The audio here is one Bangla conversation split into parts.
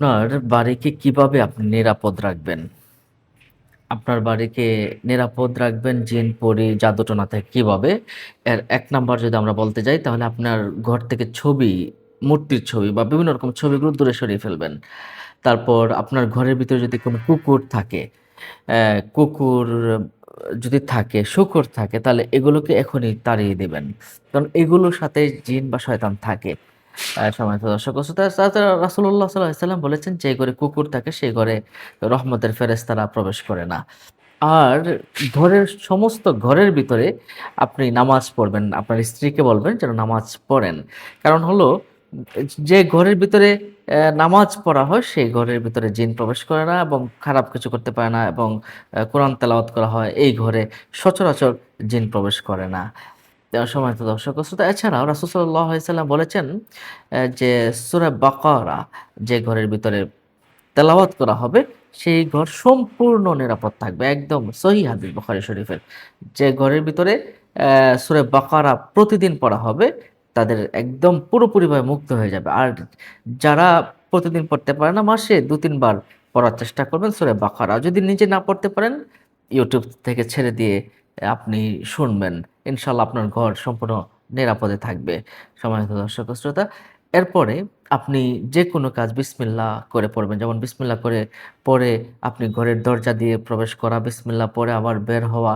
আপনার বাড়িকে কীভাবে আপনি নিরাপদ রাখবেন? আপনার বাড়িকে নিরাপদ রাখবেন জিন, পরি, জাদুটোনা থেকে কীভাবে এর এক নাম্বার যদি আমরা বলতে যাই তাহলে আপনার ঘর থেকে ছবি, মূর্তির ছবি বা বিভিন্ন রকম ছবিগুলো দূরে সরিয়ে ফেলবেন। তারপর আপনার ঘরের ভিতরে যদি কোনো কুকুর থাকে, কুকুর যদি থাকে, শূকর থাকে তাহলে এগুলোকে এখনই তাড়িয়ে দেবেন কারণ এগুলোর সাথে জিন বা শয়তান থাকে। সম্মানিত দর্শক তাছাড়া রাসূলুল্লাহ সাল্লাল্লাহু বলেছেন, যে ঘরে কুকুর থাকে, সেই ঘরে রহমতের ফেরেশতারা প্রবেশ করে না। আর ঘরের সমস্ত ঘরের ভিতরে আপনি নামাজ পড়বেন। আপনার স্ত্রীকে বলবেন যেন নামাজ পড়েন। কারণ হলো, যে ঘরের ভিতরে নামাজ পড়া হয়, সেই ঘরের ভিতরে জিন প্রবেশ করে না এবং খারাপ কিছু করতে পারে না এবং কোরআন তেলাওয়াত করা হয়, এই ঘরে সচরাচর জিন প্রবেশ করে না। সম্মানিত দর্শক শ্রোতা, এছাড়াও রাসূল সাল্লাম বলেছেন যে সূরা বাকারা যে ঘরের ভিতরে তেলাওয়াত করা হবে, সেই ঘর সম্পূর্ণ নিরাপদ থাকবে। একদম সহিহ হাদিস বুখারী শরীফের। যে ঘরের ভিতরে সূরা বাকারা প্রতিদিন পড়া হবে, তাদের একদম পুরোপুরিভাবে মুক্ত হয়ে যাবে। আর যারা প্রতিদিন পড়তে পারে না, মাসে দু তিনবার পড়ার চেষ্টা করবেন সূরা বাকারা। যদি নিজে না পড়তে পারেন, ইউটিউব থেকে ছেড়ে দিয়ে আপনি শুনবেন। ইনশাআল্লাহ আপনার ঘর সম্পূর্ণ নিরাপদে থাকবে। সম্মানিত দর্শক শ্রোতা এরপরে আপনি যে কোনো কাজ বিসমিল্লাহ করে পড়বেন। যেমন বিসমিল্লাহ করে পরে আপনি ঘরের দরজা দিয়ে প্রবেশ করা, বিসমিল্লাহ পরে আবার বের হওয়া,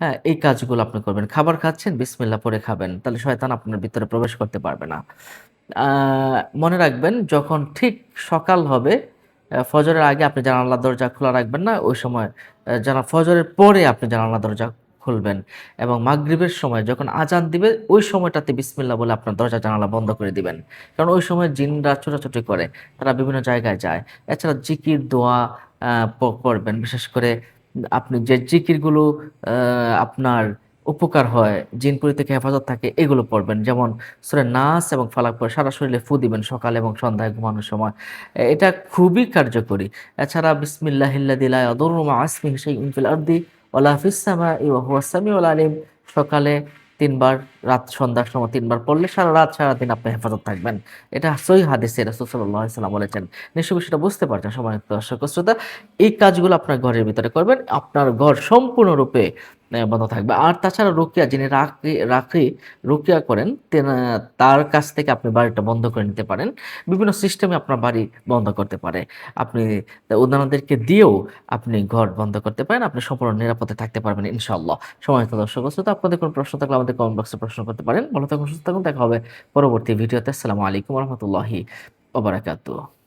হ্যাঁ? এই কাজগুলো আপনি করবেন। খাবার খাচ্ছেন বিসমিল্লাহ পরে খাবেন। তাহলে শয়তান আপনার ভিতরে প্রবেশ করতে পারবে না। মনে রাখবেন যখন ঠিক সকাল হবে ফজরের আগে আপনি জানালা দরজা খোলা রাখবেন না। ওই সময় জানা ফজরের পরে আপনি জানালার দরজা খুলবেন এবং মাগরিবের সময় যখন আজান দিবে ওই সময়টাতে বিসমিল্লাহ বলে আপনার দরজা জানালা বন্ধ করে দিবেন। কারণ ওই সময় জিনরা ছোটাছুটি করে। তারা বিভিন্ন জায়গায় যায়। এছাড়া জিকির, দোয়া পড়বেন। বিশেষ করে আপনি যে জিকিরগুলো আপনার উপকার হয়, জিন-পরি থেকে হেফাজত থাকে এগুলো পড়বেন। যেমন সূরা নাস এবং ফালাক পড়ে সারা শরীরে ফু দিবেন সকালে এবং সন্ধ্যায় ঘুমানোর সময়। এটা খুবই কার্যকরী। এছাড়া বিসমিল্লাহিল্লাযী লা ইয়াদুররু মা'a ইসমিহি শাইউন ফিল আরদি ওয়া আলিম। সকালে তিনবার, রাত সন্ধ্যার সময় তিনবার পড়লে সারা রাত সারাদিন আপনি হেফাজত থাকবেন। এটা সই হাদিসে রাসূল সাল্লাল্লাহু বলেছেন। নিশ্চয় বিষয়টা বুঝতে পারছেন সময় দর্শক, শ্রোতা। এই কাজগুলো আপনার ঘরের ভিতরে করবেন। আপনার ঘর সম্পূর্ণরূপে বন্ধ থাকবে। আর তাছাড়া রুকিয়া যিনি রাকি রাকি রুকিয়া করেন তার কাছ থেকে আপনি বাড়িটা বন্ধ করে নিতে পারেন। বিভিন্ন সিস্টেমে আপনার বাড়ি বন্ধ করতে পারে। আপনি উনাদেরকে দিয়েও আপনি ঘর বন্ধ করতে পারেন। আপনি সম্পূর্ণ নিরাপদে থাকতে পারবেন ইনশাআল্লাহ। সম্মানিত দর্শক শ্রোতা আপনাদের কোনো প্রশ্ন থাকলে আমাদের কমেন্ট বক্সে প্রশ্ন করতে পারেন। ভালো থাকুন, সুস্থ থাকুন। দেখা হবে পরবর্তী ভিডিওতে। আসসালামু আলাইকুম রাহমাতুল্লাহি ওয়া বারাকাতুহু।